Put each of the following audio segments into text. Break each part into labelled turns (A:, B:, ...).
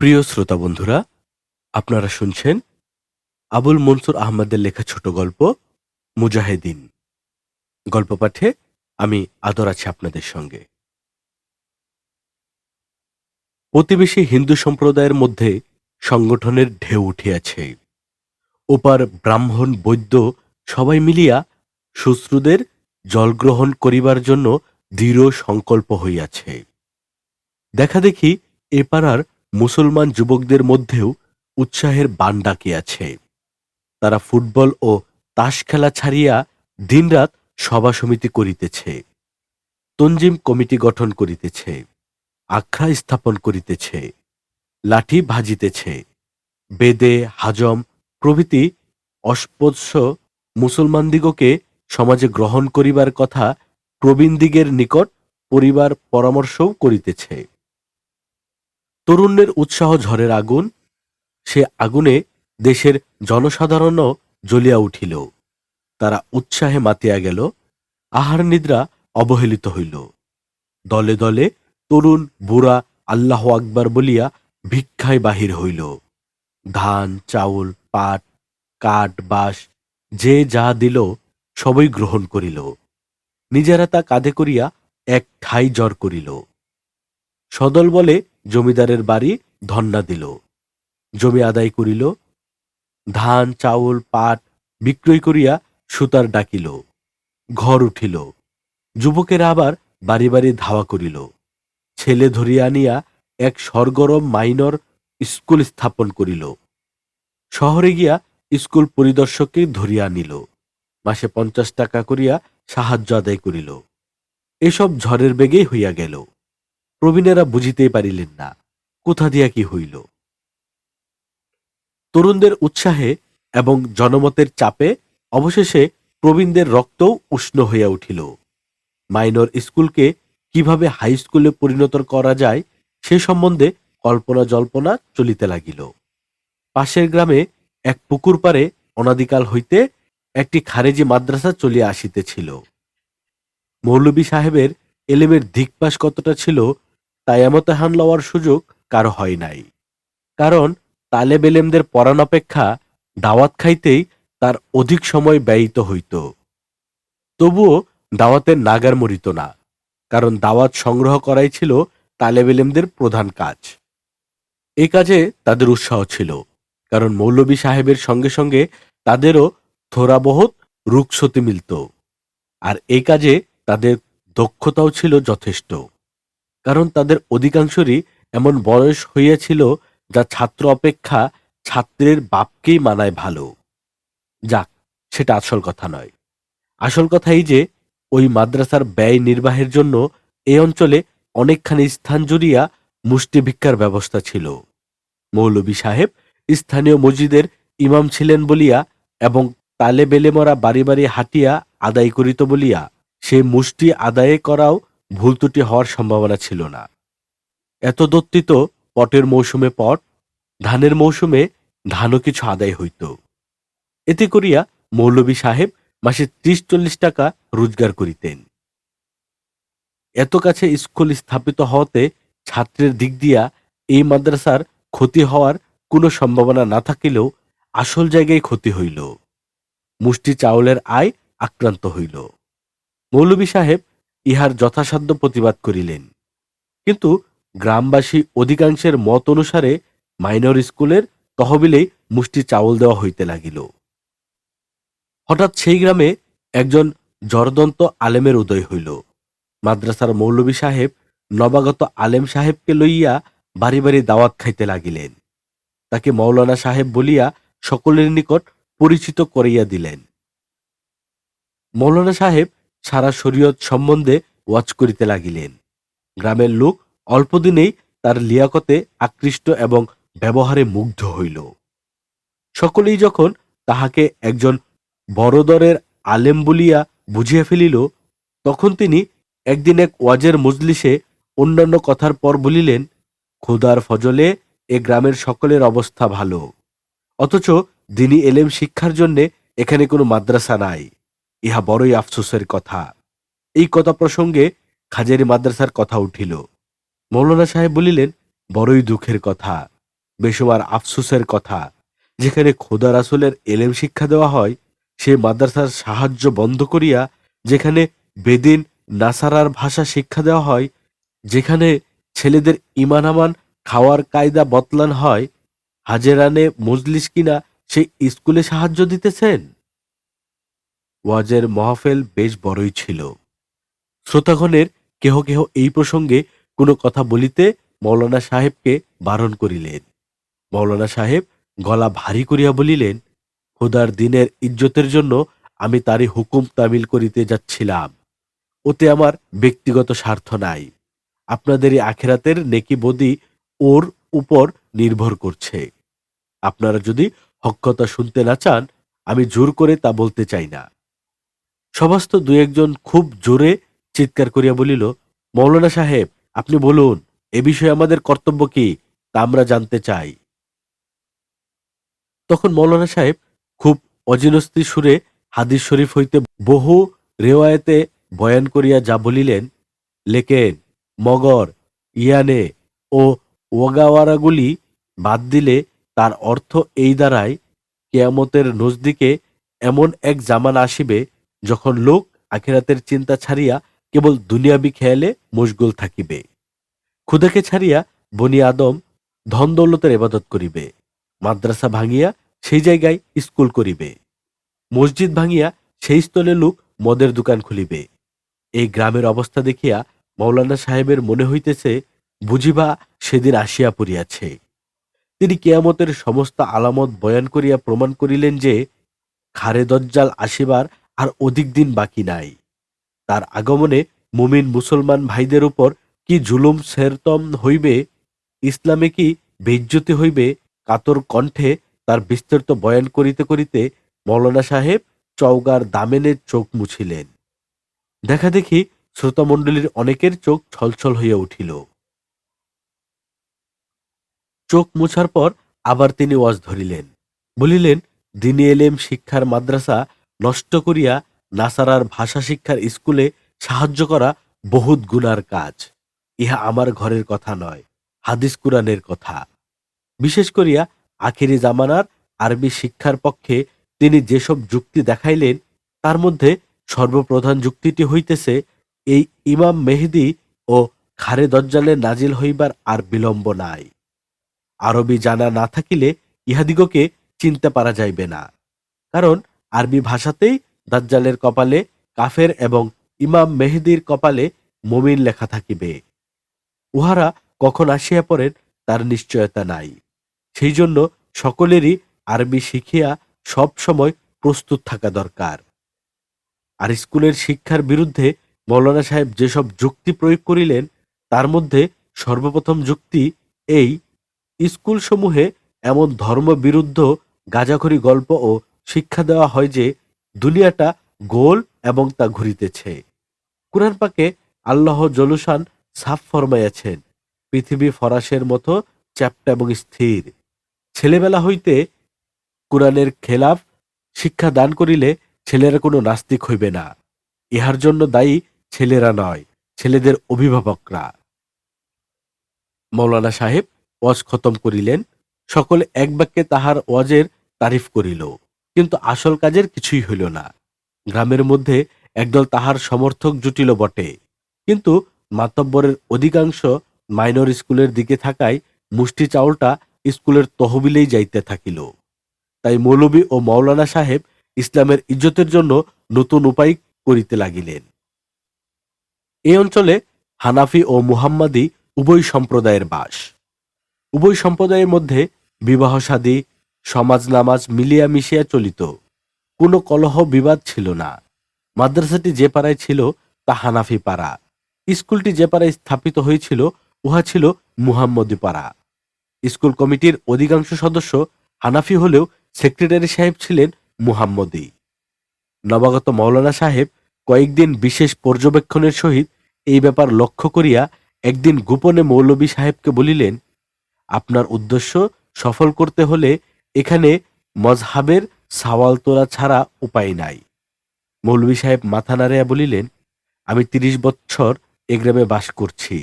A: প্রিয় শ্রোতা বন্ধুরা, আপনারা শুনছেন আবুল মনসুর আহমদের লেখা ছোট গল্প, মুজাহিদিন। গল্প পাঠে আমি আদর আছি আপনাদের সঙ্গে। প্রতিবেশী হিন্দু সম্প্রদায়ের মধ্যে সংগঠনের ঢেউ উঠিয়াছে। ওপার ব্রাহ্মণ, বৈদ্য সবাই মিলিয়া শুশ্রুদের জলগ্রহণ করিবার জন্য দৃঢ় সংকল্প হইয়াছে। দেখা দেখি এ পাড়ার মুসলমান যুবকদের মধ্যেও উৎসাহের বান ডাকিয়াছে তারা ফুটবল ও তাস খেলা ছাড়িয়া দিনরাত সভা সমিতি করিতেছে তঞ্জিম কমিটি গঠন করিতেছে আখড়া স্থাপন করিতেছে, লাঠি ভাজিতেছে, বেদে, হাজম প্রভৃতি অস্পর্শ মুসলমানদিগকে সমাজে গ্রহণ করিবার কথা প্রবীণদিগের নিকট পরিবার পরামর্শও করিতেছে। তরুণের উৎসাহ ঝড়ের আগুন। সে আগুনে দেশের জনসাধারণও জ্বলিয়া উঠিল। তারা উৎসাহে মাতিয়া গেল। আহার নিদ্রা অবহেলিত হইল। দলে দলে তরুণ, বুড়া, আল্লাহ আকবার বলিয়া ভিক্ষায় বাহির হইল। ধান, চাউল, পাট, কাঠ, বাঁশ, যে যা দিল, সবই গ্রহণ করিল। নিজেরা তা কাঁধে করিয়া এক ঠাই জ্বর করিল। সদল বলে জমিদারের বাড়ি ধন্না দিল। জমি আদায় করিল। ধান, চাউল, পাট বিক্রয় করিয়া সুতার ডাকিল। ঘর উঠিল। যুবকেরা আবার বাড়ি বাড়ি ধাওয়া করিল। ছেলে ধরিয়া আনিয়া এক সরগরম মাইনর স্কুল স্থাপন করিল। শহরে গিয়া স্কুল পরিদর্শককে ধরিয়া আনিল। মাসে পঞ্চাশ টাকা করিয়া সাহায্য আদায় করিল। এসব ঝড়ের বেগেই হইয়া গেল। প্রবীণেরা বুঝিতেই পারিলেন না, কোথা দিয়া কি হইল। তরুণদের উৎসাহে এবং জনমতের চাপে অবশেষে প্রবীণদের রক্তও উষ্ণ হইয়া উঠিল। মাইনর স্কুলকে কীভাবে হাই স্কুলে পরিণত করা যায়, সে সম্বন্ধে কল্পনা জল্পনা চলিতে লাগিল। পাশের গ্রামে এক পুকুর পারে অনাদিকাল হইতে একটি খারেজি মাদ্রাসা চলিয়া আসিতেছিল। মৌলবী সাহেবের এলেমের দিকপাশ কতটা ছিল তাই এমতাহান লওয়ার সুযোগ কারও হয় নাই। কারণ তালেব এলেমদের পড়ান অপেক্ষা দাওয়াত খাইতেই তার অধিক সময় ব্যয়িত হইত। তবুও দাওয়াতের নাগার মরিত না, কারণ দাওয়াত সংগ্রহ করাই ছিল তালেব এলেমদের প্রধান কাজ। এ কাজে তাদের উৎসাহ ছিল, কারণ মৌলবী সাহেবের সঙ্গে সঙ্গে তাদেরও থোড়া বহুত রুকসতি মিলত। আর এই কাজে তাদের দক্ষতাও ছিল যথেষ্ট। কারণ তাদের অধিকাংশরই এমন বয়স হইয়াছিল যা ছাত্র অপেক্ষা ছাত্রের বাপকেই মানায় ভালো। যাক, সেটা আসল কথা নয়। আসল কথা এই যে, ওই মাদ্রাসার ব্যয় নির্বাহের জন্য এই অঞ্চলে অনেকখানি স্থান জুড়িয়া মুষ্টি ভিক্ষার ব্যবস্থা ছিল। মৌলবী সাহেব স্থানীয় মসজিদের ইমাম ছিলেন বলিয়া এবং তালে বেলেমরা বাড়ি বাড়ি হাঁটিয়া আদায় করিত বলিয়া সে মুষ্টি আদায়ে করাও ভুল ত্রুটি হওয়ার সম্ভাবনা ছিল না। এত দত্তিত পটের মৌসুমে পট, ধানের মৌসুমে ধানও কিছু আদায় হইত। এতে করিয়া মৌলবী সাহেব মাসে ত্রিশ চল্লিশ টাকা রোজগার করিতেন। এত কাছে স্কুল স্থাপিত হওয়াতে ছাত্রের দিক দিয়া এই মাদ্রাসার ক্ষতি হওয়ার কোনো সম্ভাবনা না থাকিলেও আসল জায়গায় ক্ষতি হইল। মুষ্টি চাউলের আয় আক্রান্ত হইল। মৌলবী সাহেব ইহার যথাসাধ্য প্রতিবাদ করিলেন। কিন্তু গ্রামবাসী অধিকাংশের মত অনুসারে মাইনর স্কুলের তহবিলেই মুষ্টি চাউল দেওয়া হইতে লাগিল। হঠাৎ সেই গ্রামে একজন জরদন্ত আলেমের উদয় হইল। মাদ্রাসার মৌলবী সাহেব নবাগত আলেম সাহেবকে লইয়া বাড়ি বাড়ি দাওয়াত খাইতে লাগিলেন। তাকে মৌলানা সাহেব বলিয়া সকলের নিকট পরিচিত করিয়া দিলেন। মৌলানা সাহেব সারা শরীয়ত সম্বন্ধে ওয়াচ করিতে লাগিলেন। গ্রামের লোক অল্পদিনেই তার লিয়াকতে আকৃষ্ট এবং ব্যবহারে মুগ্ধ হইল। সকলেই যখন তাহাকে একজন বড়দরের আলেম বলিয়া বুঝিয়া ফেলিল, তখন তিনি একদিন এক ওয়াজের মজলিসে অন্যান্য কথার পর বলিলেন, খুদার ফজলে, এ গ্রামের সকলের অবস্থা ভালো। অথচ দিনী এলেম শিক্ষার জন্যে এখানে কোনো মাদ্রাসা নাই। ইহা বড়ই আফসোসের কথা। এই কথা প্রসঙ্গে খাজারি মাদ্রাসার কথা উঠিল। মৌলানা সাহেব বলিলেন, বড়ই দুঃখের কথা বেসুমার আফসোসের কথা। যেখানে খোদা রাসুলের এলেম শিক্ষা দেওয়া হয়, সে মাদ্রাসার সাহায্য বন্ধ করিয়া যেখানে বেদিন নাসারার ভাষা শিক্ষা দেওয়া হয়, যেখানে ছেলেদের ইমান আমান খাওয়ার কায়দা বতলান হয়, হাজেরানে মজলিস কিনা সেই স্কুলে সাহায্য দিতেছেন? ওয়াজের মহাফেল বেশ বড়ই ছিল। শ্রোতাগণের কেহ কেহ এই প্রসঙ্গে কোনো কথা বলিতে মৌলানা সাহেবকে বারণ করিলেন। মৌলানা সাহেব গলা ভারী করিয়া বলিলেন, খোদার দিনের ইজ্জতের জন্য আমি তারই হুকুম তামিল করিতে যাচ্ছিলাম। ওতে আমার ব্যক্তিগত স্বার্থ নাই। আপনাদেরই আখেরাতের নেকি বদি ওর উপর নির্ভর করছে। আপনারা যদি হক কথা শুনতে না চান, আমি জোর করে তা বলতে চাই না। সমস্ত দু একজন খুব জোরে চিৎকার করিয়া বলিল, মৌলানা সাহেব, আপনি বলুন, এ বিষয়ে আমাদের কর্তব্য কি? তা আমরা জানতে চাই। তখন মৌলানা সাহেব খুব অজিনস্তি সুরে হাদিস শরীফ হইতে বহু রেওয়ায়েতে বয়ান করিয়া যা বলিলেন লেকেন মগর, ইয়ানে ও ওগাওয়ারাগুলি বাদ দিলে তার অর্থ এই দ্বারায় কেয়ামতের নজদিকে এমন এক জামান আসিবে যখন লোক আখেরাতের চিন্তা ছাড়িয়া কেবল দুনিয়াবি খেয়ালে মশগুল থাকিবে। ক্ষুদাকে ছাড়িয়া বনি আদম ধন দৌলতের এবাদত করিবে। মাদ্রাসা ভাঙিয়া সেই জায়গায় স্কুল করিবে। মসজিদ ভাঙিয়া সেই স্থলে লোক মদের দোকান খুলিবে। এই গ্রামের অবস্থা দেখিয়া মৌলানা সাহেবের মনে হইতেছে, বুঝিবা সেদিন আসিয়া পড়িয়াছে। তিনি কেয়ামতের সমস্ত আলামত বয়ান করিয়া প্রমাণ করিলেন যে, খারে দজ্জাল আসিবার আর অধিক দিন বাকি নাই। তার আগমনে মুমিন মুসলমান ভাইদের উপর কি জুলুম সেরতম হইবে, ইসলামে কি বেজ্জতি হইবে, কাতর কণ্ঠে তার বিস্তৃত বয়ান করিতে করিতে মৌলানা সাহেব চৌগার দামেনে চোখ মুছিলেন। দেখা দেখি শ্রোতামণ্ডলীর অনেকের চোখ ছলছল হইয়া উঠিল। চোখ মুছার পর আবার তিনি ওয়াজ ধরিলেন। বলিলেন, দিনী এলেম শিক্ষার মাদ্রাসা নষ্ট করিয়া নাসারার ভাষা শিক্ষার স্কুলে সাহায্য করা বহুত গুনার কাজ। ইহা আমার ঘরের কথা নয়, হাদিস কুরানের কথা। বিশেষ করিয়া আখিরি জামানার আরবি শিক্ষার পক্ষে তিনি যেসব যুক্তি দেখাইলেন, তার মধ্যে সর্বপ্রধান যুক্তিটি হইতেছে, এই ইমাম মেহেদি ও খারে দজ্জালে নাজিল হইবার আর বিলম্ব নাই। আরবি জানা না থাকিলে ইহাদিগকে চিনতে পারা যাইবে না। কারণ আরবি ভাষাতেই দাজ্জালের কপালে, কাফের এবং ইমাম মেহেদির কপালে মমিন লেখা থাকিবে। উহারা কখন আসিয়া পড়েন তার নিশ্চয়তা নাই। সেই জন্য সকলেরই আরবি শিখিয়া সব সময় প্রস্তুত থাকা দরকার। আর স্কুলের শিক্ষার বিরুদ্ধে মৌলানা সাহেব যেসব যুক্তি প্রয়োগ করিলেন, তার মধ্যে সর্বপ্রথম যুক্তি এই, স্কুলসমূহে এমন ধর্মবিরুদ্ধ গাজাখড়ি গল্প ও শিক্ষা দেওয়া হয় যে দুনিয়াটা গোল এবং তা ঘুরিতেছে। কুরআন পাকে আল্লাহ জলুসান সাফ ফরমাইয়াছেন, পৃথিবী ফরাসের মতো চ্যাপ্টা এবং স্থির। ছেলেবেলা হইতে কুরআনের খেলাফ শিক্ষা দান করিলে ছেলেরা কোনো নাস্তিক হইবে না। ইহার জন্য দায়ী ছেলেরা নয়, ছেলেদের অভিভাবকরা। মৌলানা সাহেব ওয়াজ খতম করিলেন, সকলে এক বাক্যে তাহার ওয়াজের তারিফ করিল। কিন্তু আসল কাজের কিছুই হইল না। গ্রামের মধ্যে একদল তাহার সমর্থক জুটিল বটে। কিন্তু মাতব্বরের অধিকাংশ মাইনর স্কুলের দিকে থাকায় মুষ্টি চাউলটা স্কুলের তহবিলেই যাইতে থাকিল। তাই মৌলবী ও মৌলানা সাহেব ইসলামের ইজ্জতের জন্য নতুন উপায় করিতে লাগিলেন। এই অঞ্চলে হানাফি ও মুহাম্মাদি উভয় সম্প্রদায়ের বাস। উভয় সম্প্রদায়ের মধ্যে বিবাহ সাদী সমাজ নামাজ মিলিয়া মিশিয়া চলিত। কোনো কলহ বিবাদ ছিল না। মাদ্রাসাটি যে পাড়ায় ছিল, তা হানাফি পাড়া। স্কুলটি যে পাড়ায় স্থাপিত হয়েছিল, উহা ছিল মুহাম্মদী পাড়া। স্কুল কমিটির অধিকাংশ সদস্য হানাফি হলেও সেক্রেটারি সাহেব ছিলেন মুহাম্মদী। নবাগত মৌলানা সাহেব কয়েকদিন বিশেষ পর্যবেক্ষণের সহিত এই ব্যাপার লক্ষ্য করিয়া একদিন গোপনে মৌলবী সাহেবকে বলিলেন, আপনার উদ্দেশ্য সফল করতে হলে এখানে মজহাবের সাওয়াল তোলা ছাড়া উপায় নাই। মৌলবী সাহেব মাথা নাড়িয়া বলিলেন, আমি তিরিশ বছর এ গ্রামে বাস করছি।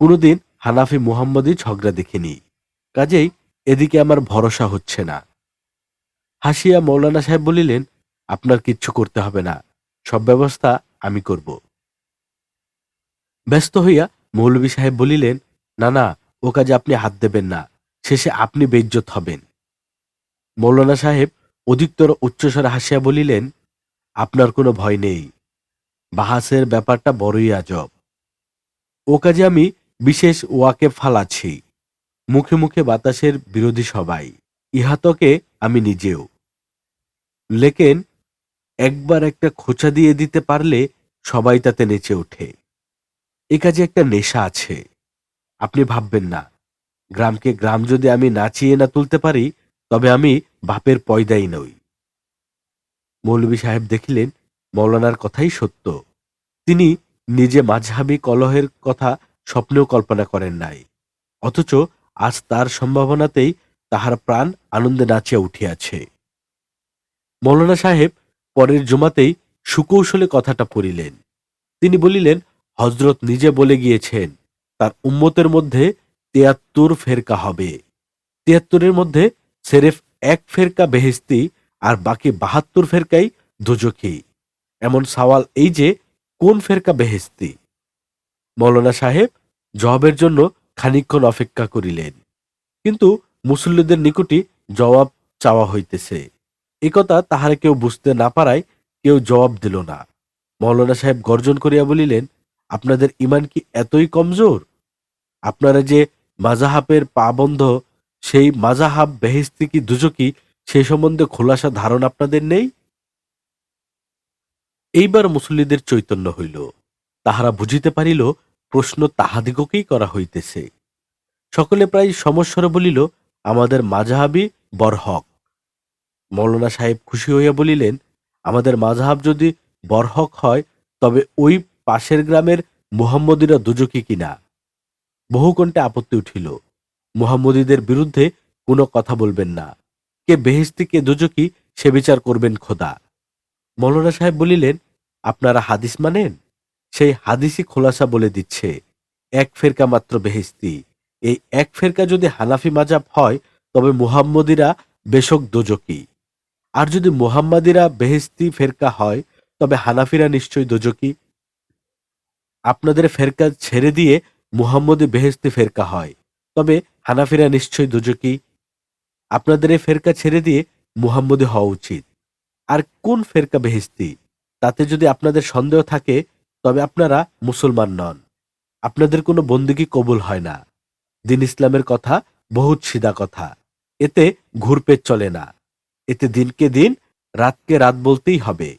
A: কোনোদিন হানাফি মুহাম্মদী ঝগড়া দেখিনি। কাজেই এদিকে আমার ভরসা হচ্ছে না। হাসিয়া মৌলানা সাহেব বলিলেন, আপনার কিচ্ছু করতে হবে না, সব ব্যবস্থা আমি করব। ব্যস্ত হইয়া মৌলভী সাহেব বলিলেন, না না, ও কাজে আপনি হাত দেবেন না, শেষে আপনি বেজ্জত হবেন। মৌলানা সাহেব অধিকতর উচ্চস্বরে হাসিয়া বলিলেন, আপনার কোনো ভয় নেই। বাহাসের ব্যাপারটা বড়ই আজব। ও কাজে আমি বিশেষ ওয়াকে ফালাচ্ছি। মুখে মুখে বাতাসের বিরোধী সবাই। ইহাতকে আমি নিজেও। লেকেন একবার একটা খোঁচা দিয়ে দিতে পারলে সবাই তাতে নেচে ওঠে। এ কাজে একটা নেশা আছে। আপনি ভাববেন না। গ্রামকে গ্রাম যদি আমি নাচিয়ে না তুলতে পারি তবে আমি বাপের পয়দাই নই। মৌলভী সাহেব দেখিলেন মৌলানার কথাই সত্য। তিনি নিজে মাঝহাবি কলহের কথা স্বপ্নেও কল্পনা করেন নাই। অথচ আজ তার সম্ভাবনাতেই তাহার প্রাণ আনন্দে নাচিয়া উঠিয়াছে। মৌলানা সাহেব পরের জমাতেই সুকৌশলে কথাটা পড়িলেন। তিনি বলিলেন হজরত নিজে বলে গিয়েছেন, তার উম্মতের মধ্যে তিয়াত্তর ফেরকা হবে। তিয়াত্তরের মধ্যে সেরেফ এক ফেরকা বেহেস্তি আর বাকি বাহাত্তর ফেরকাই দুজকি। এমন সওয়াল এই যে, কোন ফেরকা বেহেস্তি মৌলানা সাহেব জবাবের জন্য খানিকক্ষণ অপেক্ষা করিলেন। কিন্তু মুসল্লিদের নিকটই জবাব চাওয়া হইতেছে। একথা তাহারা কেউ বুঝতে না পারায় কেউ জবাব দিল না। মৌলানা সাহেব গর্জন করিয়া বলিলেন, আপনাদের ইমান কি এতই কমজোর? আপনারা যে মাজাহাবের পাবন্ধ সেই মাজাহাব বেহেস্তি কি দুজকি সেই সম্বন্ধে খোলাসা ধারণা আপনাদের নেই? এইবার মুসল্লিদের চৈতন্য হইল। তাহারা বুঝিতে পারিল, প্রশ্ন তাহাদিগকেই করা হইতেছে। সকলে প্রায় সমস্বরে বলিল, আমাদের মাজাহাবি বরহক মৌলানা সাহেব খুশি হইয়া বলিলেন, আমাদের মাজাহাব যদি বরহক হয়, তবে ওই পাশের গ্রামের মুহাম্মদীরা দুজকি কিনা? বহুকণ্ঠে আপত্তি উঠিল। মুহাম্মদীদের বিরুদ্ধে কোনো কথা বলবেন না। কে বেহেস্তি কে দুজকি, সে বিচার করবেন খোদা। মৌলানা সাহেব বলিলেন, আপনারা হাদিস মানেন? সেই হাদিসই খোলাসা বলে দিচ্ছে, এক ফেরকা মাত্র বেহেস্তি এই এক ফেরকা যদি হানাফি মাজাব হয়, তবে মুহাম্মদীরা বেশক দোজকি। আর যদি মুহাম্মাদিরা বেহেস্তি ফেরকা হয়, তবে হানাফিরা নিশ্চয়ই দোজকি। আপনাদের ফেরকা ছেড়ে দিয়ে মুহাম্মদী বেহেস্তি ফেরকা হয়, তবে হানাফিরা নিশ্চয়ই দুজকি আপনাদের এই ফেরকা ছেড়ে দিয়ে মুহাম্মদী হওয়া উচিত। আর কোন ফেরকা বেহেস্তি তাতে যদি আপনাদের সন্দেহ থাকে, তবে আপনারা মুসলমান নন। আপনাদের কোনো বন্দুকি কবুল হয় না। দিন ইসলামের কথা বহুত সিধা কথা। এতে ঘুরপেট চলে না। এতে দিনকে দিন, রাতকে রাত বলতেই হবে।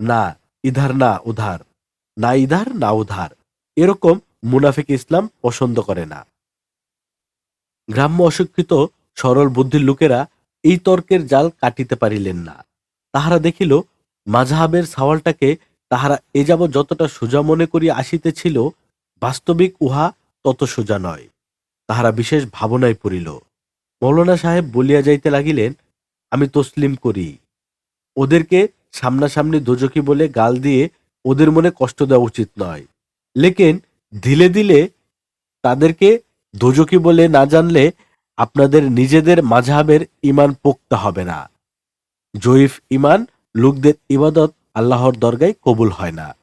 A: না, ইধার না উধার। না ইধার, না উধার। এরকম মুনাফিক ইসলাম পছন্দ করে না। গ্রাম্য অশিক্ষিত, সরল বুদ্ধির লোকেরা এই তর্কের জাল কাটিতে পারিলেন না। তাহারা দেখিল, মাঝহাবের সাওয়ালটাকে তাহারা এ যাব যতটা সোজা মনে করিয়া আসিতেছিল, বাস্তবিক উহা তত সোজা নয়। তাহারা বিশেষ ভাবনায় পড়িল। মৌলানা সাহেব বলিয়া যাইতে লাগিলেন, আমি তসলিম করি। ওদেরকে সামনাসামনি দোজকি বলে গাল দিয়ে ওদের মনে কষ্ট দেওয়া উচিত নয়। লেকিন ধীরে ধীরে তাদেরকে দোজকি বলে না জানলে আপনাদের নিজেদের মাঝহাবের ইমান পোক্তা হবে না। জয়ীফ ইমান লোকদের ইবাদত আল্লাহর দরগায় কবুল হয় না।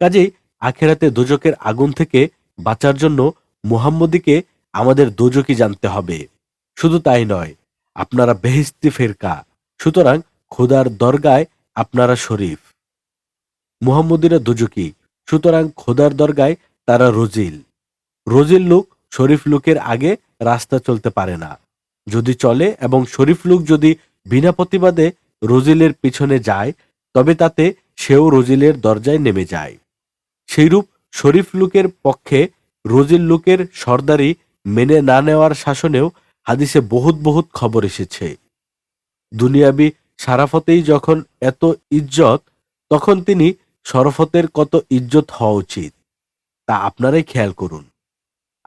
A: কাজেই আখেরাতে দোজকের আগুন থেকে বাঁচার জন্য মুহাম্মদীকে আমাদের দোজকি জানতে হবে। শুধু তাই নয়, আপনারা বেহিস্তি ফেরকা, সুতরাং খোদার দরগায় আপনারা শরীফ। মুহাম্মদীরা দুজকি, সুতরাং খোদার দরগায় তারা রজিল। রজিল লোক শরীফ লোকের আগে রাস্তা চলতে পারে না। যদি চলে এবং শরীফ লোক যদি বিনা প্রতিবাদে রজিলের পিছনে যায়, তবে তাতে সেও রজিলের দরজায় নেমে যায়। সেইরূপ শরীফ লোকের পক্ষে রজিল লোকের সর্দারি মেনে না নেওয়ার শাসনেও হাদিসে বহুত বহুত খবর এসেছে। দুনিয়াবি সারাফতেই যখন এত ইজ্জত, তখন তিনি শরফতের কত ইজ্জত হওয়া উচিত। তা আপনারাই খেয়াল করুন।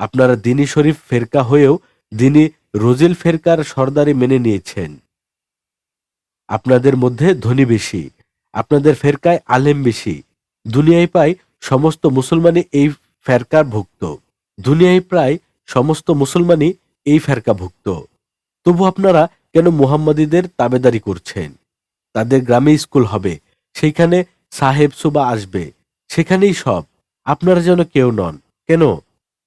A: আপনারা দিনী শরীফ ফেরকা হয়েও দিনী রজিল ফেরকার সর্দারি মেনে নিয়েছেন। আপনাদের মধ্যে ধনী বেশি, আপনাদের ফেরকায় আলেম বেশি। দুনিয়ায় পাই সমস্ত মুসলমানই এই ফেরকার ভুক্ত দুনিয়ায় প্রায় সমস্ত মুসলমানই এই ফেরকা ভুক্ত তবু আপনারা কেন মুহাম্মাদীদের তাবেদারি করছেন? তাদের গ্রামে স্কুল হবে, সেইখানে সাহেব সুবা আসবে, সেখানেই সব। আপনারা যেন কেউ নন। কেন?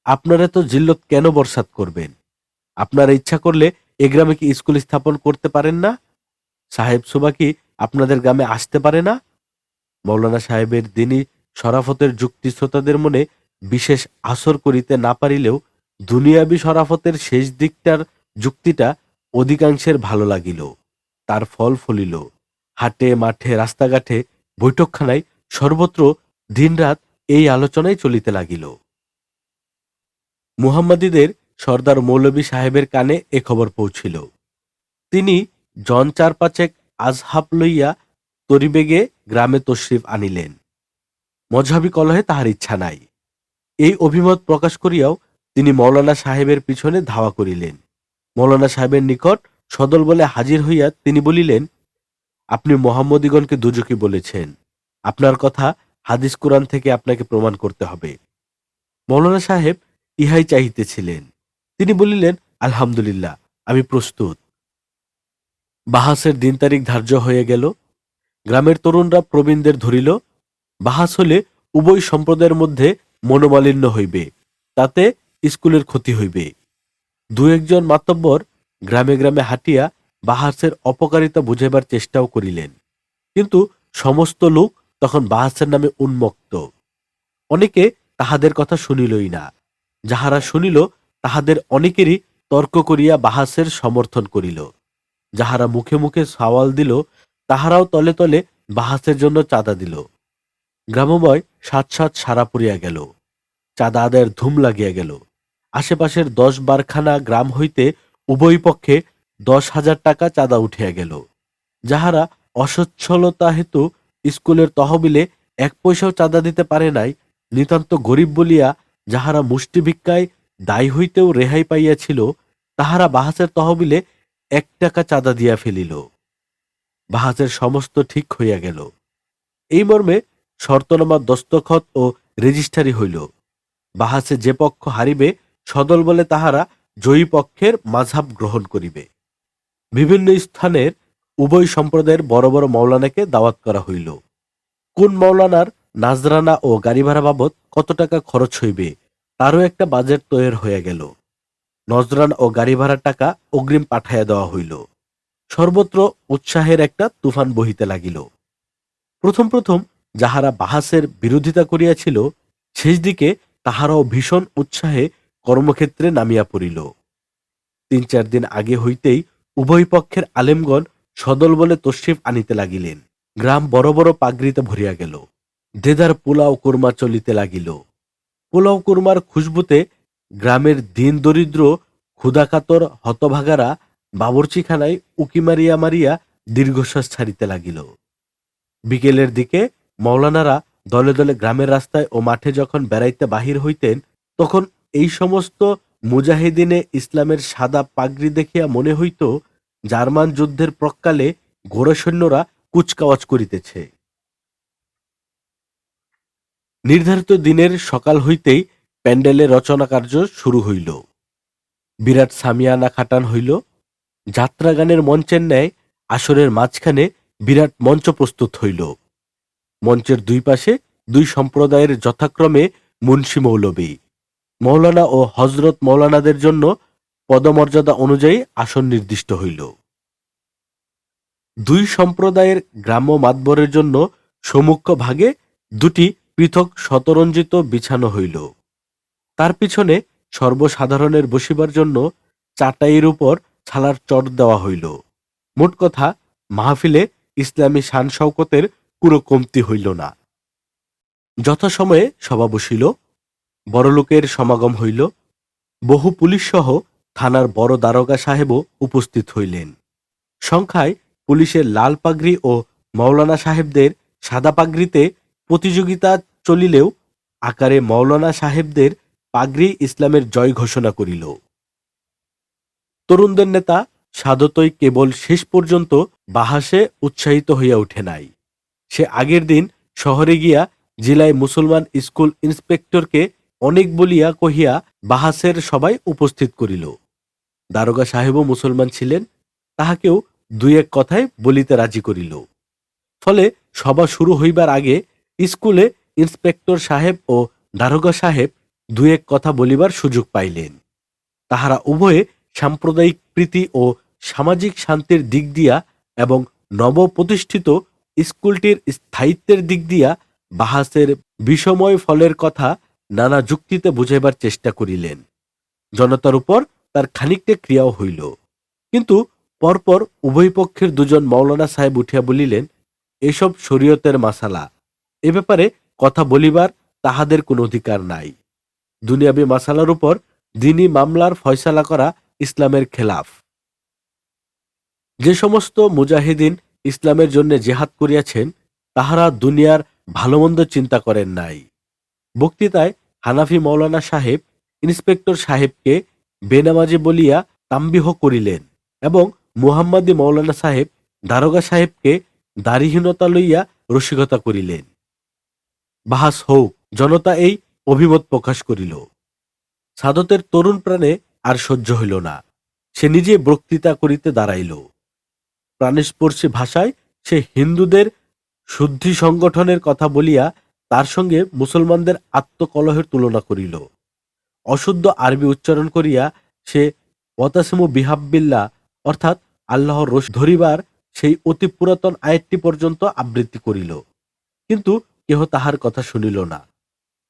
A: আপনারা তো জিল্লত কেন বরসাত করবেন? আপনারা ইচ্ছা করলে এ গ্রামে কি স্কুল স্থাপন করতে পারেন না? সাহেব সুবা কি আপনাদের গ্রামে আসতে পারে না? মৌলানা সাহেবের দিনই শরাফতের যুক্তি শ্রোতাদের মনে বিশেষ আসর করিতে না পারিলেও দুনিয়াবি শরাফতের শেষ দিকটার যুক্তিটা অধিকাংশের ভালো লাগিল। তার ফল ফলিল। হাটে, মাঠে, রাস্তাঘাটে বৈঠকখানায় সর্বত্র দিনরাত এই আলোচনাই চলিতে লাগিল। মুহাম্মাদীদের সর্দার মৌলভী সাহেবের কানে এ খবর পৌঁছিল। তিনি জন চার পাঁচেক আজহাব লইয়া তরিবেগে গ্রামে তশরিফ আনিলেন। মজহাবি কলহে তাহার ইচ্ছা নাই। এই অভিমত প্রকাশ করিয়াও তিনি মৌলানা সাহেবের পিছনে ধাওয়া করিলেন। মৌলানা সাহেবের নিকট সদল বলে হাজির হইয়া তিনি বলিলেন, আপনি মোহাম্মদীগণকে দুজকি বলেছেন। আপনার কথা হাদিস কোরআন থেকে আপনাকে প্রমাণ করতে হবে। মৌলানা সাহেব ইহাই চাহিতেছিলেন। তিনি বলিলেন, আলহামদুলিল্লাহ, আমি প্রস্তুত। বাহাসের দিন তারিখ ধার্য হয়ে গেল। গ্রামের তরুণরা প্রবীণদের ধরিল। বাহাস হলে উভয় সম্প্রদায়ের মধ্যে মনোমালিন্য হইবে, তাতে স্কুলের ক্ষতি হইবে। দু একজন মাতব্বর গ্রামে গ্রামে হাঁটিয়া বাহাসের অপকারিতা বুঝাইবার চেষ্টাও করিলেন। কিন্তু সমস্ত লোক তখন বাহাসের নামে উন্মুক্ত। অনেকে তাহাদের কথা শুনিলই না। যাহারা শুনিল, তাহাদের অনেকেরই তর্ক করিয়া বাহাসের সমর্থন করিল। যাহারা মুখে মুখে সওয়াল দিল, তাহারাও তলে তলে বাহাসের জন্য চাঁদা দিল। গ্রামময় সাত সাত সারা পড়িয়া গেল। চাঁদা আদায়ের ধুম লাগিয়া গেল। আশেপাশের দশ বারখানা গ্রাম হইতে উভয় পক্ষে দশ হাজার টাকা চাঁদা উঠিয়া গেল। যাহারা অসচ্ছলতা হেতু স্কুলের তহবিলে এক পয়সাও চাঁদা দিতে পারে নাই, নিতান্ত গরিব বলিয়া যাহারা মুষ্টিভিক্ষায় দায়ী হইতেও রেহাই পাইয়াছিল, তাহারা বাহাসের তহবিলে এক টাকা চাঁদা দিয়া ফেলিল। বাহাসের সমস্ত ঠিক হইয়া গেল। এই মর্মে শর্তনামা দস্তখত ও রেজিস্ট্রারি হইল। বাহাসে যে পক্ষ হারিবে, সদল বলে তাহারা জয়ী পক্ষের মাঝাব গ্রহণ করিবে। বিভিন্ন স্থানের উভয় সম্প্রদায়ের বড় বড় মৌলানাকে দাওয়াত করা হইল। কোন মৌলানার নাজরানা ও গাড়ি ভাড়া বাবদ কত টাকা খরচ হইবে, তারও একটা বাজেট তৈরি হয়ে গেল। নজরান ও গাড়ি ভাড়ার টাকা অগ্রিম পাঠাইয়া দেওয়া হইল। সর্বত্র উৎসাহের একটা তুফান বহিতে লাগিল। প্রথম প্রথম যাহারা বাহাসের বিরোধিতা করিয়াছিল শেষ দিকে তাহারাও ভীষণ উৎসাহে কর্মক্ষেত্রে নামিয়া পড়িল। তিন চার দিন আগে হইতেই উভয় পক্ষের আলেমগণ সদল বলে তশরিফ আনিতে লাগিলেন। গ্রাম বড় বড় পাগড়িতে ভরিয়া গেল। দেদার পোলাও কুরমা চলিতে লাগিল। পোলাও কুরমার খুশবুতে গ্রামের দিন দরিদ্র ক্ষুদাকাতর হতভাগারা বাবরচিখানায় উকি মারিয়া মারিয়া দীর্ঘশ্বাস ছাড়িতে লাগিল। বিকেলের দিকে মৌলানারা দলে দলে গ্রামের রাস্তায় ও মাঠে যখন বেড়াইতে বাহির হইতেন, তখন এই সমস্ত মুজাহিদিনে ইসলামের সাদা পাগড়ি দেখিয়া মনে হইত, জার্মান যুদ্ধের প্রকালে ঘোড়া সৈন্যরা কুচকাওয়াজ করিতেছে। নির্ধারিত দিনের সকাল হইতেই প্যান্ডেলের রচনা কার্য শুরু হইল। বিরাট সামিয়ানা খাটান হইল। যাত্রাগানের মঞ্চের ন্যায় আসরের মাঝখানে বিরাট মঞ্চ প্রস্তুত হইল। মঞ্চের দুই পাশে দুই সম্প্রদায়ের যথাক্রমে মুন্সি মৌলবী। মৌলানা ও হজরত মৌলানাদের জন্য পদমর্যাদা অনুযায়ী আসন নির্দিষ্ট হইল। দুই সম্প্রদায়ের গ্রাম্য মাতবরের জন্য সমুখ্য ভাগে দুটি পৃথক শতরঞ্জিত বিছানো হইল। তার পিছনে সর্বসাধারণের বসিবার জন্য চাটাইয়ের উপর ছালার চট দেওয়া হইল। মোট কথা, মাহফিলে ইসলামী শান শওকতের পুরো কমতি হইল না। যথাসময়ে সভা বসিল, বড়লোকের সমাগম হইল, বহু পুলিশ সহ থানার বড় দারোগা সাহেবও উপস্থিত হইলেন। সংখ্যায় পুলিশের লাল পাগড়ি ও মৌলানা সাহেবদের সাদা পাগড়িতে প্রতিযোগিতা চলিলেও আকারে মৌলানা সাহেবদের পাগড়ি ইসলামের জয় ঘোষণা করিল। তরুণদের নেতা সাদতই কেবল শেষ পর্যন্ত বাহাসে উৎসাহিত হইয়া উঠে নাই। সে আগের দিন শহরে গিয়া জেলায় মুসলমান স্কুল ইন্সপেক্টরকে অনেক বলিয়া কহিয়া বাহাসের সবাই উপস্থিত করিল। দারোগা সাহেবও মুসলমান ছিলেন, তাহাকেও দুই এক কথায় বলিতে রাজি করিল। ফলে সভা শুরু হইবার আগে স্কুলে ইন্সপেক্টর সাহেব ও দারোগা সাহেব দুই এক কথা বলিবার সুযোগ পাইলেন। তাহারা উভয়ে সাম্প্রদায়িক প্রীতি ও সামাজিক শান্তির দিক দিয়া এবং নবপ্রতিষ্ঠিত স্কুলটির স্থায়িত্বের দিক দিয়া বাহাসের বিষময় ফলের কথা নানা যুক্তিতে বুঝাইবার চেষ্টা করিলেন। জনতার উপর তার খানিকটা ক্রিয়াও হইল। কিন্তু পরপর উভয় পক্ষের দুজন মৌলানা সাহেব উঠিয়া বলিলেন, এসব শরীয়তের মাসালা। এ ব্যাপারে কথা বলিবার তাহাদের কোনো অধিকার নাই। দুনিয়াবি মাসালার উপর দিনী মামলার ফয়সালা করা ইসলামের খেলাফ। যে সমস্ত মুজাহিদিন ইসলামের জন্য জেহাদ করিয়াছেন, তাহারা দুনিয়ার ভালোমন্দ চিন্তা করেন নাই। বক্তৃতায় হানাফি মৌলানা সাহেব, ইন্সপেক্টর সাহেবকে বেনামাজি বলিয়া তাম্বিহ করিলেন এবং মুহাম্মাদি মৌলানা সাহেব, দারোগা সাহেবকে দাড়িহীনতা লইয়া রসিকতা করিলেন। বাহাস হউক, জনতা এই অভিমত প্রকাশ করিল। সাদতের তরুণ প্রাণে আর সহ্য হইল না। সে নিজে বক্তৃতা করিতে দাঁড়াইল। প্রাণস্পর্শী ভাষায় সে হিন্দুদের শুদ্ধি সংগঠনের কথা বলিয়া তার সঙ্গে মুসলমানদের আত্মকলহের তুলনা করিল। অশুদ্ধ আরবি উচ্চারণ করিয়া সে ওয়াতাসিমু বিহাব্বিল্লা অর্থাৎ আল্লাহর রোষ ধরিবার সেই অতি পুরাতন আয়াতটি পর্যন্ত আবৃত্তি করিল। কিন্তু কেহ তাহার কথা শুনিল না।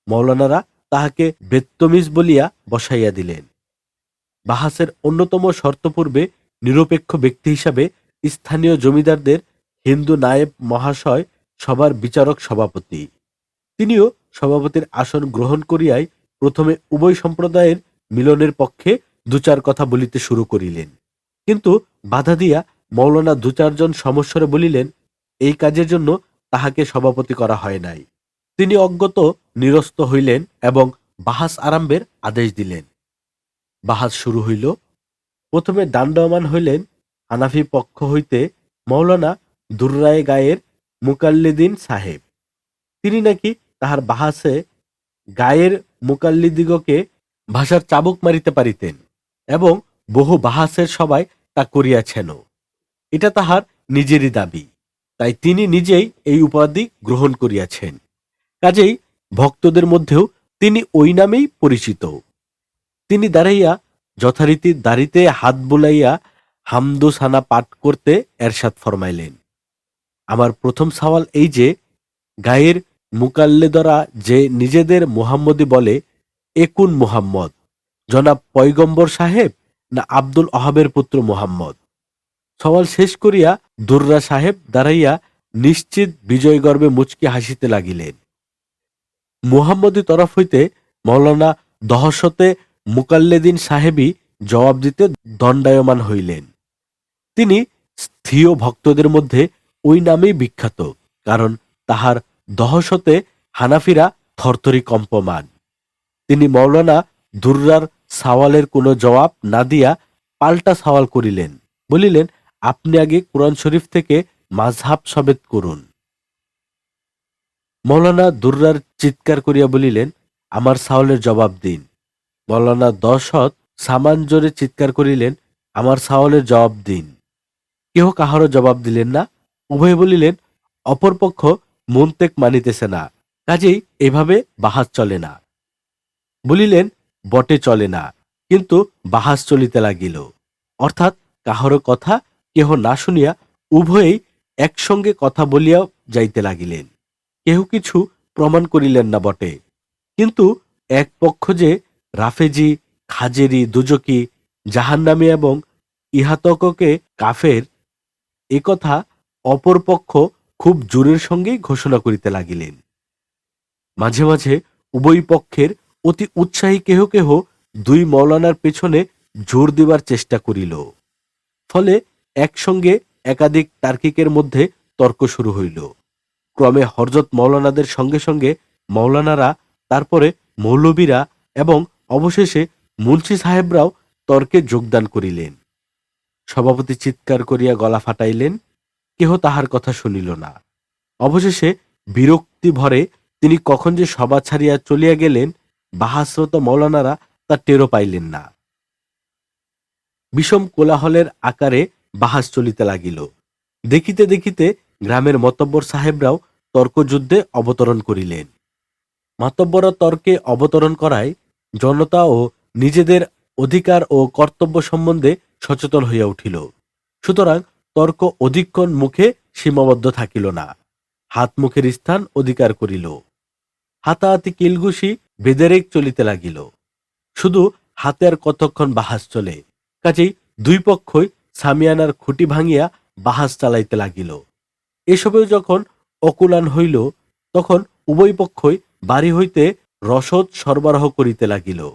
A: মৌলানারা তাহাকে বেত্তমিজ বলিয়া বসাইয়া দিলেন। বাহাসের অন্যতম শর্তপূর্বে নিরপেক্ষ ব্যক্তি হিসাবে স্থানীয় জমিদারদের হিন্দু নায়েব মহাশয় সবার বিচারক সভাপতি। তিনিও সভাপতির আসন গ্রহণ করিয়াই প্রথমে উভয় সম্প্রদায়ের মিলনের পক্ষে দু চার কথা বলিতে শুরু করিলেন। কিন্তু বাধা দিয়া মৌলানা দু চারজন সমস্বরে বলিলেন, এই কাজের জন্য তাহাকে সভাপতি করা হয় নাই। তিনি অজ্ঞত, নিরস্ত হইলেন এবং বাহাস আরম্ভের আদেশ দিলেন। বাহাস শুরু হইল। প্রথমে দাণ্ডমান হইলেন হানাফি পক্ষ হইতে মৌলানা দুর্রায় গায়ের মুকাল্লিদিন সাহেব। তিনি নাকি তাহার বাহাসে গায়ের মুকাল্লিদিগকে ভাষার চাবুক মারিতে পারিতেন এবং বহু বাহাসের সবাই তা করিয়াছেন এটা তাহার নিজেরই দাবি। তাই তিনি নিজেই এই উপাধি গ্রহণ করিয়াছেন। কাজেই ভক্তদের মধ্যেও তিনি ওই নামেই পরিচিত। তিনি দাঁড়াইয়া যথারীতি দাড়িতে হাত বুলাইয়া হামদোসানা পাঠ করতে এরশাদ ফরমাইলেন। আমার প্রথম সওয়াল এই যে, গায়ের মুকাল্লেদরা যে নিজেদের মুহাম্মদি বলে একুন মুহাম্মদ? জনাব পয়গম্বর সাহেব না আব্দুল আহাবের পুত্র মুহাম্মদ? সওয়াল শেষ করিয়া দুর্রা সাহেব দাঁড়াইয়া নিশ্চিত বিজয় গর্বে মুচকি হাসিতে লাগিলেন। মুহাম্মদি তরফ হইতে মৌলানা দহশতে মুকাল্লেদিন সাহেবই জবাব দিতে দণ্ডায়মান হইলেন। তিনি স্থিয় ভক্তদের মধ্যে ওই নামেই বিখ্যাত, কারণ তাহার দহশতে হানাফিরা থরথরি কম্পমান। তিনি মৌলানা দুর্রার সওয়ালের কোনো জবাব না দিয়া পাল্টা সওয়াল করিলেন, বলিলেন আপনি আগে কোরআন শরীফ থেকে মাঝহাব সবেত করুন। মৌলানা দুর্রার চিৎকার করিয়া বলিলেন, আমার সাওয়ালের জবাব দিন। মৌলানা দশত সামান জোরে চিৎকার করিলেন, আমার সাওয়ালের জবাব দিন। কেহ কাহারও জবাব দিলেন না। উভয়ে বলিলেন, অপরপক্ষ মন্তেক মানিতেছে না, কাজেই এভাবে বাহাস চলে না। বলিলেন, বটে চলে না, কিন্তু বাহাস চলিতে লাগিল। অর্থাৎ কাহারও কথা কেহ না শুনিয়া উভয়েই একসঙ্গে কথা বলিয়া যাইতে লাগিলেন। কেহ কিছু প্রমাণ করিলেন না বটে। কিন্তু এক পক্ষ যে রাফেজি, খাজেরি, দুজকি, জাহান্নামী এবং ইহাতককে কাফের একথা অপর পক্ষ খুব জোরের সঙ্গেই ঘোষণা করিতে লাগিলেন। মাঝে মাঝে উভয় পক্ষের অতি উৎসাহী কেহ কেহ দুই মৌলানার পেছনে জোর দেবার চেষ্টা করিল। ফলে একসঙ্গে একাধিক তার্কিকের মধ্যে তর্ক শুরু হইল। ক্রমে হরজত মৌলানাদের সঙ্গে সঙ্গে মৌলানারা তারপরে মৌলবীরা এবং অবশেষে মুন্সি সাহেবরাও তর্কে যোগদান করিলেন। সভাপতি চিৎকার করিয়া গলা ফাটাইলেন, কেহ তাহার কথা শুনিল না। অবশেষে বিরক্তি ভরে তিনি কখন যে সভা ছাড়িয়া চলিয়া গেলেন, বাহাস্রত মৌলানারা তা টেরো পাইলেন না। বিষম কোলাহলের আকারে বাহাস চলিতে লাগিল। দেখিতে দেখিতে গ্রামের মতব্বর সাহেবরাও তর্কযুদ্ধে অবতরণ করিলেন। মাতব্বরা তর্কে অবতরণ করায় জনতা ও নিজেদের অধিকার ও কর্তব্য সম্বন্ধে সচেতন হইয়া উঠিল। সুতরাং তর্ক অধিকক্ষণ মুখে সীমাবদ্ধ থাকিল না। হাত মুখের স্থান অধিকার করিল। হাতাহাতি কিলঘুষি বেদেরেক চলিতে লাগিল। শুধু হাতে আর কতক্ষণ বাহাস চলে, কাজেই দুই পক্ষই সামিয়ানার খুঁটি ভাঙিয়া বাহাস চালাইতে লাগিল। এসবেও যখন অকুলান হইল, তখন উভয় পক্ষই বাড়ি হইতে রসদ সরবরাহ করিতে লাগিল।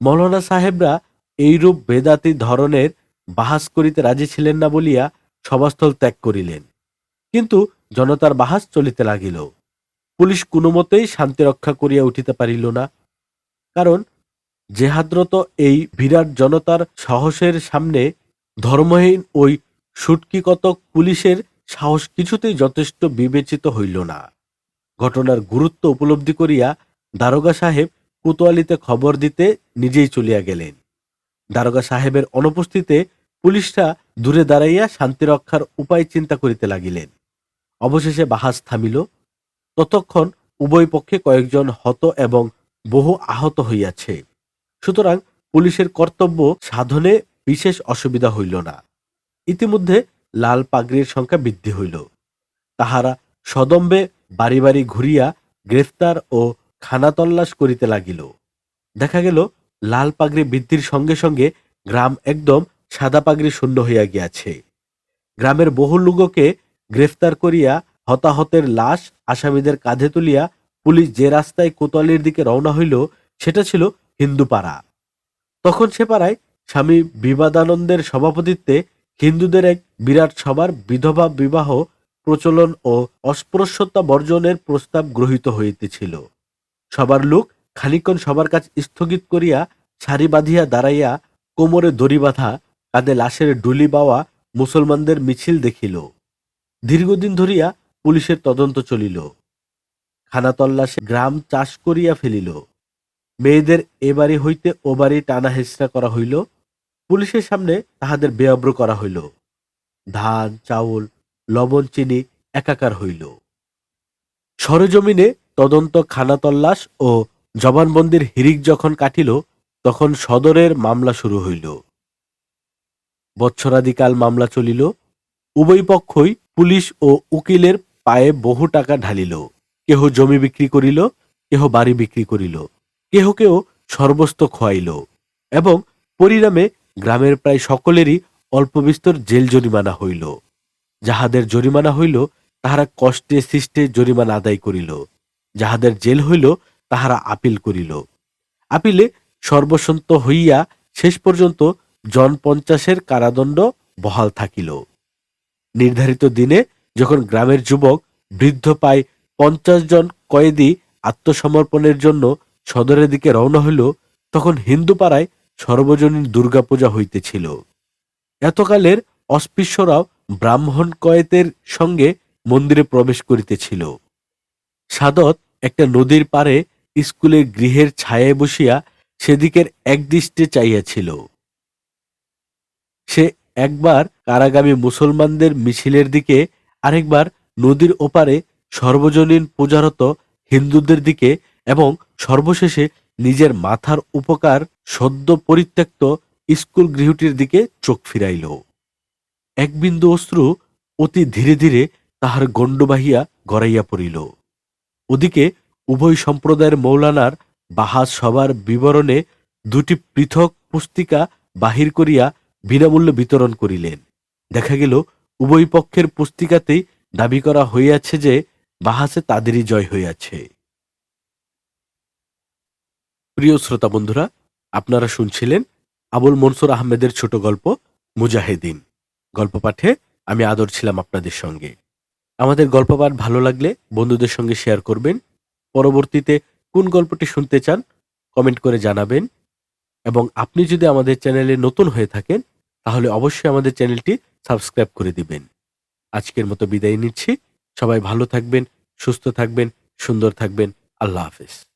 A: মৌলানা সাহেবরা এইরূপ বেদাতি ধরনের বাহাস করিতে রাজি ছিলেন না বলিয়া সভাস্থল ত্যাগ করিলেন। কিন্তু জনতার বাহাস চলিতে লাগিল। পুলিশ কোনোমতেই শান্তি রক্ষা করিয়া উঠিতে পারিল না। কারণ জেহাদ্রত এই বিরাট জনতার সাহসের সামনে ধর্মহীন ওই সুটকি কতক পুলিশের সাহস কিছুতেই যথেষ্ট বিবেচিত হইল না। ঘটনার গুরুত্ব উপলব্ধি করিয়া দারোগা সাহেব কোতোয়ালিতে খবর দিতে নিজেই চলিয়া গেলেন। দারোগা সাহেবের অনুপস্থিতিতে পুলিশরা দূরে দাঁড়াইয়া শান্তি রক্ষার উপায় চিন্তা করিতে লাগিলেন। অবশেষে বাহাস থামিল। ততক্ষণ উভয় পক্ষে কয়েকজন হত এবং বহু আহত হইয়াছে। সুতরাং পুলিশের কর্তব্য সাধনে বিশেষ অসুবিধা হইল না। ইতিমধ্যে লাল পাগড়ির সংখ্যা বৃদ্ধি হইল। তাহারা সদম্বে বাড়ি বাড়ি ঘুরিয়া গ্রেফতার ও খানাতল্লাশ করিতে লাগিল। দেখা গেল, লাল পাগড়ি বৃদ্ধির সঙ্গে সঙ্গে গ্রাম একদম সাদা পাগড়ি শূন্য হইয়া গিয়াছে। গ্রামের বহু লোককে গ্রেফতার করিয়া হতাহতের লাশ আসামিদের কাঁধে তুলিয়া পুলিশ যে রাস্তায় কোতোয়ালির দিকে রওনা হইল, সেটা ছিল হিন্দুপাড়া। তখন সে পাড়ায় স্বামী বিবাদানন্দের সভাপতিত্বে হিন্দুদের এক বিরাট সভার বিধবা বিবাহ প্রচলন ও অস্পৃশ্যতা বর্জনের প্রস্তাব গ্রহীত হইতেছিল। সবার লোক খানিকক্ষণ সবার কাজ স্থগিত করিয়া সারি বাঁধিয়া দাঁড়াইয়া কোমরে দড়ি বাঁধা, কাঁধে লাশের ডুলি বাওয়া মুসলমানদের মিছিল দেখিল। দীর্ঘদিন ধরিয়া পুলিশের তদন্ত চলিল। খানাতল্লাশে গ্রাম চাষ করিয়া ফেলিল। মেয়েদের এ বাড়ি হইতে ও বাড়ি টানা হেঁচড়া করা হইল। পুলিশের সামনে তাহাদের বেঅব্র করা হইল। ধান, চাউল, লবণ, চিনি একাকার হইল। সরেজমিনে তদন্ত খানা খানাতল্লাশ ও জবানবন্দির হিরিক যখন কাটিল, তখন সদরের মামলা শুরু হইল। বৎসরাদিকাল মামলা চলিল। উভয় পক্ষই পুলিশ ও উকিলের পায়ে বহু টাকা ঢালিল। কেহ জমি বিক্রি করিল, কেহ বাড়ি বিক্রি করিল। কেহ কেউ সর্বস্ত খোয়াইল এবং পরিণামে গ্রামের প্রায় সকলেরই অল্প বিস্তর জেল জরিমানা হইল। যাহাদের জরিমানা হইল, তাহারা কষ্টে সৃষ্টে জরিমানা আদায় করিল। যাহাদের জেল হইল, তাহারা আপিল করিল। আপিলে সর্বসন্ত হইয়া শেষ পর্যন্ত জন পঞ্চাশের কারাদণ্ড বহাল থাকিল। নির্ধারিত দিনে যখন গ্রামের যুবক বৃদ্ধ পায় পঞ্চাশ জন কয়েদি আত্মসমর্পণের জন্য সদরের দিকে রওনা হইল, তখন হিন্দু পাড়ায় সর্বজনীন দুর্গাপূজা হইতেছিল। এতকালের অস্পৃশ্যরাও ব্রাহ্মণ কয়েতের সঙ্গে মন্দিরে প্রবেশ করিতেছিল। সাদত একটা নদীর পারে স্কুলের গৃহের ছায়ায় বসিয়া সেদিকের একদৃষ্টে চাইয়াছিল সে একবার কারাগামী মুসলমানদের মিছিলের দিকে, আরেকবার নদীর ওপারে সর্বজনীন পূজারত হিন্দুদের দিকে এবং সর্বশেষে নিজের মাথার উপকার সদ্য পরিত্যক্ত স্কুল গৃহটির দিকে চোখ ফিরাইল। এক বিন্দু অশ্রু অতি ধীরে ধীরে তাহার গণ্ড বাহিয়া গড়াইয়া পড়িল। ওদিকে উভয় সম্প্রদায়ের মৌলানার বাহাজ সবার বিবরণে দুটি পৃথক পুস্তিকা বাহির করিয়া বিনামূল্যে বিতরণ করিলেন। দেখা গেল, উভয় পক্ষের পুস্তিকাতেই দাবি করা হইয়াছে যে বাহাসে তাদেরই জয় হইয়াছে। প্রিয় শ্রোতা বন্ধুরা, আপনারা শুনছিলেন আবুল মনসুর আহমেদের ছোট গল্প মুজাহিদিন। গল্প পাঠে আমি আদর ছিলাম আপনাদের সঙ্গে। আমাদের গল্প পাঠ ভালো লাগলে বন্ধুদের সঙ্গে শেয়ার করবেন। পরবর্তীতে কোন গল্পটি শুনতে চান, কমেন্ট করে জানাবেন। এবং আপনি যদি আমাদের চ্যানেলে নতুন হয়ে থাকেন, তাহলে অবশ্যই আমাদের চ্যানেলটি সাবস্ক্রাইব করে দিবেন। আজকের মতো বিদায় নিচ্ছি। সবাই ভালো থাকবেন, সুস্থ থাকবেন, সুন্দর থাকবেন। আল্লাহ হাফেজ।